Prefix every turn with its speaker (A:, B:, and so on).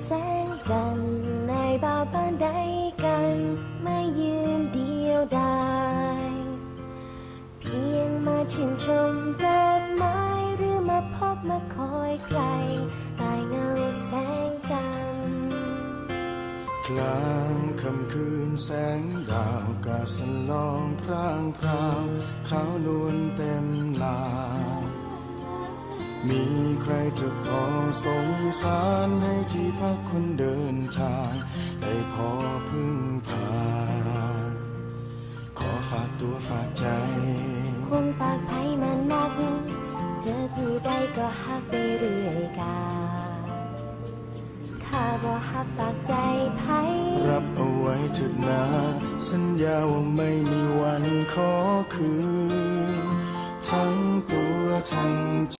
A: แสงจันทร์ในบ้าวบ้านใดกันไม่ยืนเดียวดายเพียงมาชิมชมดอกไม้หรือมาพบมาคอยใครใต้เงาแสงจันทร์
B: กลางคำคืนแสงดาวกาสลองพรางพราวขาวนวลเต มีใครจะพอสงสารให้ที่พักคนเดินทาง ได้พอพึ่งพา ขอฝากตัวฝากใจค
A: งฝากไผมานัก เจอผู้ใดก็ฮักไปเรื่อยกาข้าบ่ฮักฝากใจไผรับ
B: เอาไว้เถิดนะ สัญญาว่าไม่มีวันขอคืน